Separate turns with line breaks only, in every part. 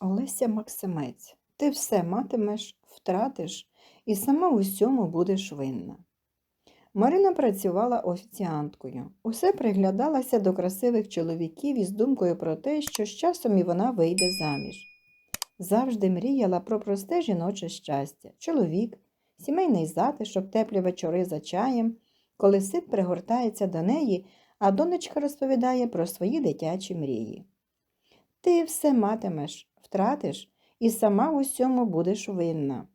Олеся Максимець, ти все матимеш, втратиш і сама усьому будеш винна. Марина працювала офіціанткою. Усе приглядалася до красивих чоловіків із думкою про те, що з часом і вона вийде заміж. Завжди мріяла про просте жіноче щастя, чоловік, сімейний затишок, теплі вечори за чаєм, коли син пригортається до неї, а донечка розповідає про свої дитячі мрії. Ти все матимеш, втратиш і сама в усьому будеш винна,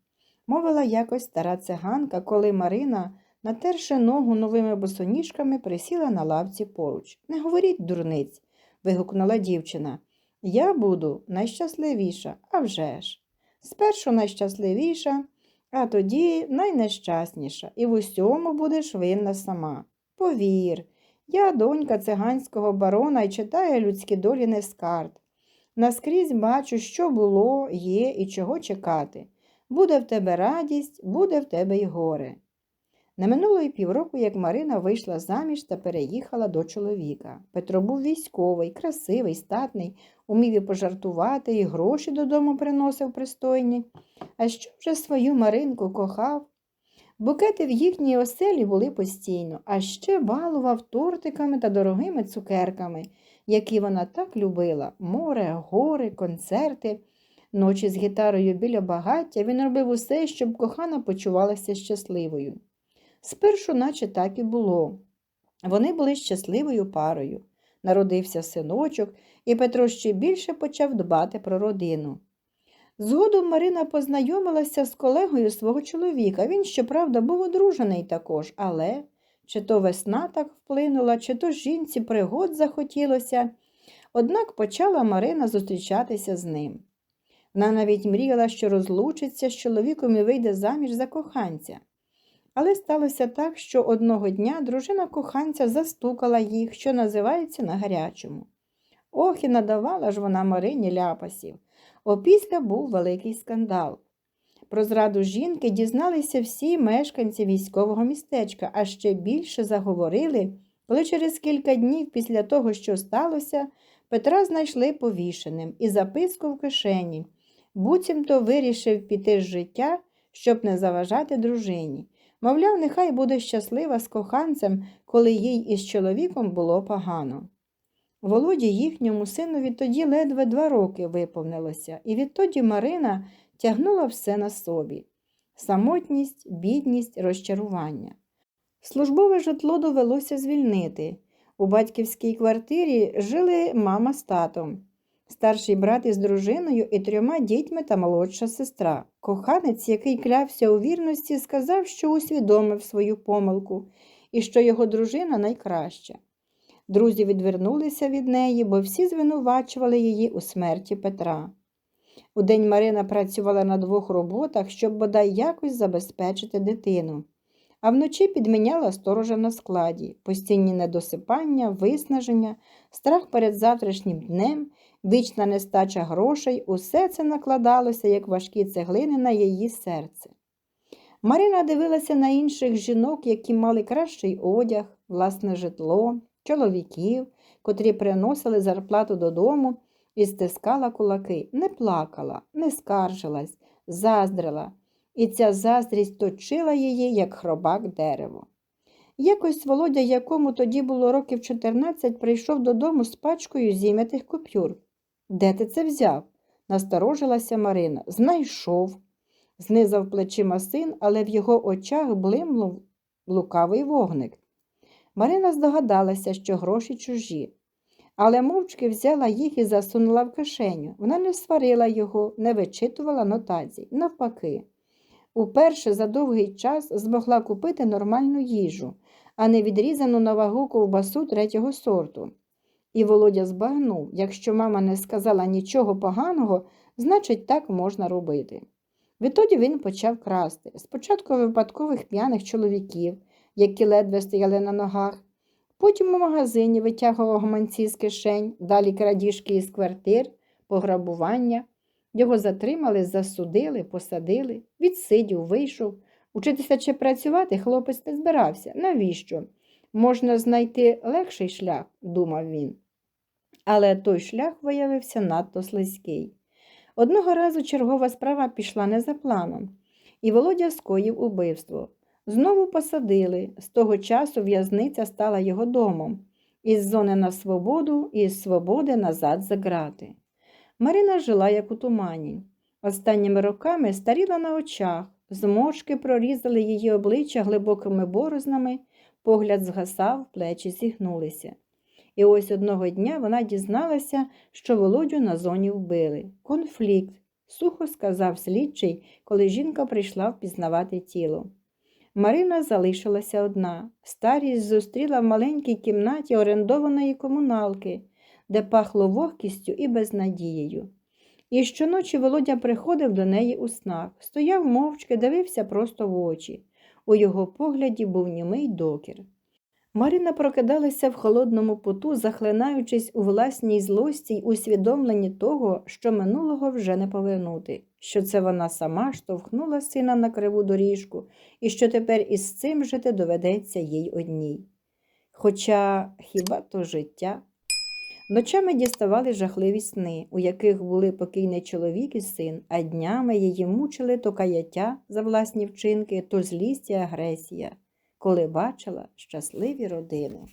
мовила якось стара циганка, коли Марина, натерши ногу новими босоніжками, присіла на лавці поруч. Не говоріть, дурниць, вигукнула дівчина. Я буду найщасливіша, а вже ж. Спершу найщасливіша, а тоді найнещасніша, і в усьому будеш винна сама. Повір, я донька циганського барона і читаю людські долі не з карт. Наскрізь бачу, що було, є і чого чекати. Буде в тебе радість, буде в тебе й горе. Не минуло й півроку, як Марина вийшла заміж та переїхала до чоловіка. Петро був військовий, красивий, статний, умів і пожартувати, і гроші додому приносив пристойні. А що вже свою Маринку кохав? Букети в їхній оселі були постійно, а ще балував тортиками та дорогими цукерками, які вона так любила море, гори, концерти. Ночі з гітарою біля багаття він робив усе, щоб кохана почувалася щасливою. Спершу, наче так і було. Вони були щасливою парою. Народився синочок, і Петро ще більше почав дбати про родину. Згодом Марина познайомилася з колегою свого чоловіка. Він, щоправда, був одружений також, але чи то весна так вплинула, чи то жінці пригод захотілося. Однак почала Марина зустрічатися з ним. Вона навіть мріяла, що розлучиться з чоловіком і вийде заміж за коханця. Але сталося так, що одного дня дружина коханця застукала їх, що називається на гарячому. Ох, і надавала ж вона Марині ляпасів. Опісля був великий скандал. Про зраду жінки дізналися всі мешканці військового містечка, а ще більше заговорили, коли через кілька днів після того, що сталося, Петра знайшли повішеним і записку в кишені. Буцімто вирішив піти з життя, щоб не заважати дружині. Мовляв, нехай буде щаслива з коханцем, коли їй із чоловіком було погано. Володі їхньому синові тоді ледве два роки виповнилося, і відтоді Марина тягнула все на собі самотність, бідність, розчарування. Службове житло довелося звільнити. У батьківській квартирі жили мама з татом, старший брат із дружиною і трьома дітьми та молодша сестра. Коханець, який клявся у вірності, сказав, що усвідомив свою помилку і що його дружина найкраща. Друзі відвернулися від неї, бо всі звинувачували її у смерті Петра. Удень Марина працювала на двох роботах, щоб бодай якось забезпечити дитину, а вночі підміняла сторожа на складі, постійні недосипання, виснаження, страх перед завтрашнім днем, вічна нестача грошей усе це накладалося, як важкі цеглини на її серце. Марина дивилася на інших жінок, які мали кращий одяг, власне житло, чоловіків, котрі приносили зарплату додому і стискала кулаки, не плакала, не скаржилась, заздрила, і ця заздрість точила її, як хробак дерево. Якось Володя, якому тоді було років 14, прийшов додому з пачкою зім'ятих купюр. Де ти це взяв? насторожилася Марина. Знайшов. Знизав плечима син, але в його очах блимнув лукавий вогник. Марина здогадалася, що гроші чужі, але мовчки взяла їх і засунула в кишеню. Вона не сварила його, не вичитувала нотацій. Навпаки, уперше за довгий час змогла купити нормальну їжу, а не відрізану на вагу ковбасу третього сорту. І Володя збагнув, якщо мама не сказала нічого поганого, значить, так можна робити. Відтоді він почав красти. Спочатку випадкових п'яних чоловіків які ледве стояли на ногах. Потім у магазині витягував гаманці з кишень, далі крадіжки із квартир, пограбування. Його затримали, засудили, посадили, відсидів, вийшов. Учитися чи працювати хлопець не збирався. Навіщо? Можна знайти легший шлях, думав він. Але той шлях виявився надто слизький. Одного разу чергова справа пішла не за планом, і Володя скоїв убивство. Знову посадили. З того часу в'язниця стала його домом. Із зони на свободу і з свободи назад за грати. Марина жила як у тумані. Останніми роками старіла на очах, зморшки прорізали її обличчя глибокими борознами, погляд згасав, плечі зігнулися. І ось одного дня вона дізналася, що Володю на зоні вбили. Конфлікт, сухо сказав слідчий, коли жінка прийшла впізнавати тіло. Марина залишилася одна. Старість зустріла в маленькій кімнаті орендованої комуналки, де пахло вогкістю і безнадією. І щоночі Володя приходив до неї у снах, стояв мовчки, дивився просто в очі. У його погляді був німий докір. Марина прокидалася в холодному поту, захлинаючись у власній злості й усвідомленні того, що минулого вже не повернути, що це вона сама штовхнула сина на криву доріжку, і що тепер із цим жити доведеться їй одній. Хоча хіба то життя? Ночами діставали жахливі сни, у яких були покійний чоловік і син, а днями її мучили то каяття за власні вчинки, то злість і агресія, коли бачила щасливі родини.